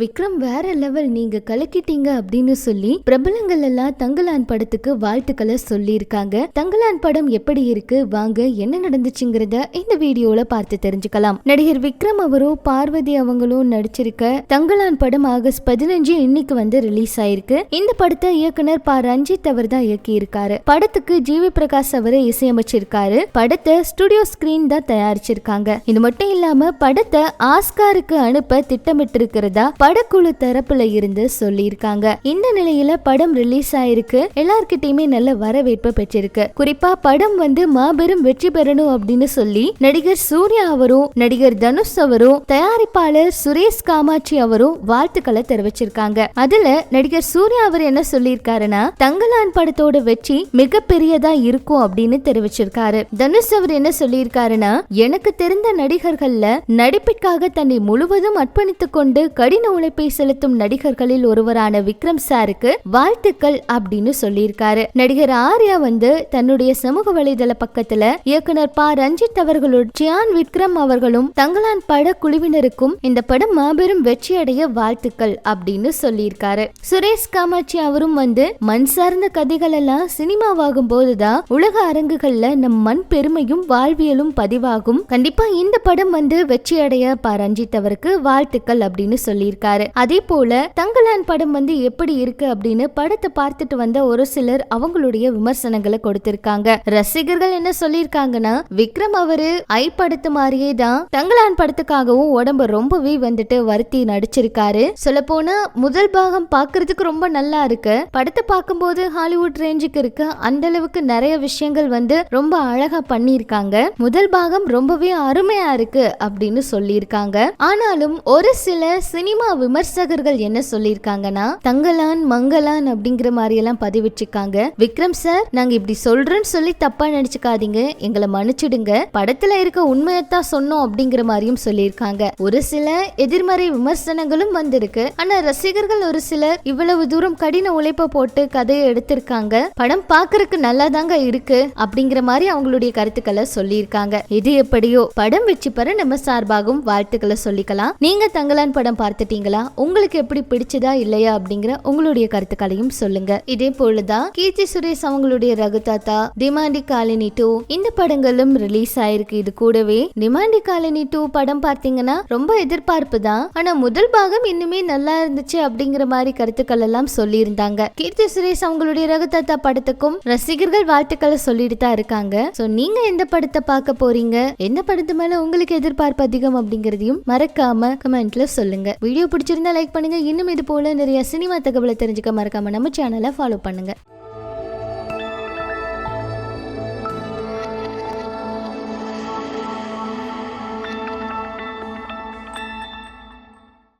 விக்ரம் வேற லெவல் நீங்க கலக்கிட்டீங்க அப்படின்னு சொல்லி பிரபலங்கள் எல்லாம் தங்கலான் படத்துக்கு வாழ்த்துக்களை சொல்லியிருக்காங்க. தங்கலான் படம் எப்படி இருக்கு? வாங்க என்ன நடந்துச்சுங்கிறத இந்த வீடியோல பார்த்து தெரிஞ்சுக்கலாம். நடிகர் விக்ரம் அவரும் பார்வதி அவங்களும் நடிச்சிருக்க தங்கலான் படம் ஆகஸ்ட் பதினஞ்சு இன்னைக்கு வந்து ரிலீஸ் ஆயிருக்கு. இந்த படத்தை இயக்குனர் ப. ரஞ்சித் அவர் தான் இயக்கியிருக்காரு. படத்துக்கு ஜிவி பிரகாஷ் அவரை இசையமைச்சிருக்காரு. படத்தை ஸ்டுடியோ ஸ்கிரீன் தான் தயாரிச்சிருக்காங்க. இது மட்டும் இல்லாம படத்தை ஆஸ்காருக்கு அனுப்ப திட்டமிட்டிருக்கிறதா படக்குழு தரப்புல இருந்து சொல்லியிருக்காங்க. இந்த நிலையில படம் ரிலீஸ் ஆயிருக்கு. எல்லார்கிட்டயுமே நல்ல வரவேற்பு பெற்றிருக்கு. குறிப்பா படம் வந்து மாபெரும் வெற்றி பெறணும் அப்படின்னு சொல்லி நடிகர் சூர்யா அவரும் நடிகர் தனுஷ் அவரும் தயாரிப்பாளர் சுரேஷ் காமாட்சி அவரும் வாழ்த்துக்களை தெரிவிச்சிருக்காங்க. அதுல நடிகர் சூர்யா அவர் என்ன சொல்லியிருக்காருன்னா தங்கலான் படத்தோட வெற்றி மிகப்பெரியதா இருக்கும் அப்படின்னு தெரிவிச்சிருக்காரு. தனுஷ் அவர் என்ன சொல்லியிருக்காருன்னா எனக்கு தெரிந்த நடிகர்கள்ல நடிப்பிற்காக தன்னை முழுவதும் அர்ப்பணித்துக் கொண்டு கடின உழைப்பை செலுத்தும் நடிகர்களில் ஒருவரான விக்ரம் சாருக்கு வாழ்த்துக்கள் அப்படின்னு சொல்லியிருக்காரு. நடிகர் ஆர்யா வந்து தன்னுடைய சமூக வலைதள பக்கத்துல இயக்குனர் ப. ரஞ்சித் அவர்களோட ஜியான் விக்ரம் அவர்களும் தங்களான் பட குழுவினருக்கும் இந்த படம் மாபெரும் வெற்றியடைய வாழ்த்துக்கள் அப்படின்னு சொல்லியிருக்காரு. சுரேஷ் காமாட்சி அவரும் வந்து மண் சார்ந்த கதைகள் எல்லாம் சினிமாவாகும் போதுதான் உலக அரங்குகள்ல நம் மண் பெருமையும் வாழ்வியலும் பதிவாகும். கண்டிப்பா இந்த படம் வந்து வெற்றியடைய ப. ரஞ்சித் அவருக்கு வாழ்த்துக்கள் அப்படின்னு சொல்லியிருக்காரு. அதே போல தங்கலான் படம் வந்து எப்படி இருக்கு அப்படின்னு படத்தை பார்த்துட்டு வந்த ஒரு சிலர் அவங்களுடைய விமர்சனங்களை கொடுத்திருக்காங்க. ரசிகர்கள் என்ன சொல்லியிருக்காங்கன்னா விக்ரம் அவரு ஐ படத்து மாதிரியே தான் தங்கலான் படத்துக்காகவும் உடம்ப ரொம்பவே வந்துட்டு வருத்தி நடிச்சிருக்காரு. சொல்ல போனா முதல் பாகம் பாக்குறதுக்கு ரொம்ப நல்லா இருக்கு. படத்தை பார்க்கும்போது ஹாலிவுட் ரேஞ்சுக்கு இருக்கு அந்த அளவுக்கு நிறைய விஷயங்கள் வந்து ரொம்ப அழகா பண்ணியிருக்காங்க. முதல் பாகம் ரொம்பவே அருமையா இருக்கு அப்படின்னு சொல்லியிருக்காங்க. ஆனாலும் ஒரு சில சினிமா விமர்சகர்கள் என்ன சொல்லியிருக்காங்கன்னா தங்கலான் மங்கலான் அப்படிங்கிற மாதிரி எல்லாம் பதிவிட்டிருக்காங்க. விக்ரம் சார் நாங்க இப்படி சொல்றேன்னு சொல்லி தப்பா நினைச்சுக்காதீங்க. எங்களை மன்னிச்சிடுங்க. படத்துல இருக்க உண்மையத்தான் சொன்னோம் அப்படிங்கிற மாதிரியும் சொல்லியிருக்காங்க. ஒரு சில எதிர்மறை விமர்சனங்களும் வந்திருக்கு. ஆனா ரசிகர்கள் ஒரு சிலர் இவ்வளவு தூரம் கடின உழைப்பை போட்டு கதையை எடுத்திருக்காங்க. படம் பாக்குறதுக்கு நல்லா தாங்க இருக்கு அப்படிங்கிற மாதிரி அவங்களுடைய கருத்துக்களை சொல்லியிருக்காங்க. எது எப்படியோ படம் வெற்றி பெற நம்ம சார்பாகவும் வாழ்த்துக்களை சொல்லிக்கலாம். நீங்க தங்கலான் படம் பார்த்துட்டீங்களா உங்களுக்கு எப்படி பிடிச்சதா இல்லையா அப்படிங்கிற உங்களுடைய கருத்துக்களையும் சொல்லுங்க. இதே போலதான் கீர்த்தி சுரேஷ் அவங்களுடைய ரகுதாத்தா டிமாண்டி காலனி டூ இந்த படங்களும் ரிலீஸ் ஆயிருக்கு. இது கூடவே டிமாண்டி காலனி டூ படம் பார்த்தீங்கன்னா ரொம்ப எதிர்பார்ப்பு தான். ஆனா முதல் பாகம் இன்னுமே நல்லா இருந்துச்சு அப்படிங்கிற மாதிரி கருத்துக்கள் எல்லாம் சொல்லியிருந்தாங்க. கீர்த்தி சுரேஷ் அவங்களுடைய ரகுதாத்தா படத்துக்கும் ரசிகர்கள் வாழ்த்துக்களை சொல்லிட்டு தான் இருக்காங்க. சோ நீங்க எந்த படத்தை பார்க்க போறீங்க? எந்த படத்து மேல உங்களுக்கு எதிர்பார்ப்பு அதிகம் அப்படிங்கறதையும் மறக்காம கமெண்ட்ல சொல்லுங்க. வீடியோ பிடிச்சிருந்தா லைக் பண்ணுங்க. இன்னும் இது போல நிறைய சினிமா தகவலை தெரிஞ்சுக்க மறக்காம நம்ம சேனலை ஃபாலோ பண்ணுங்க.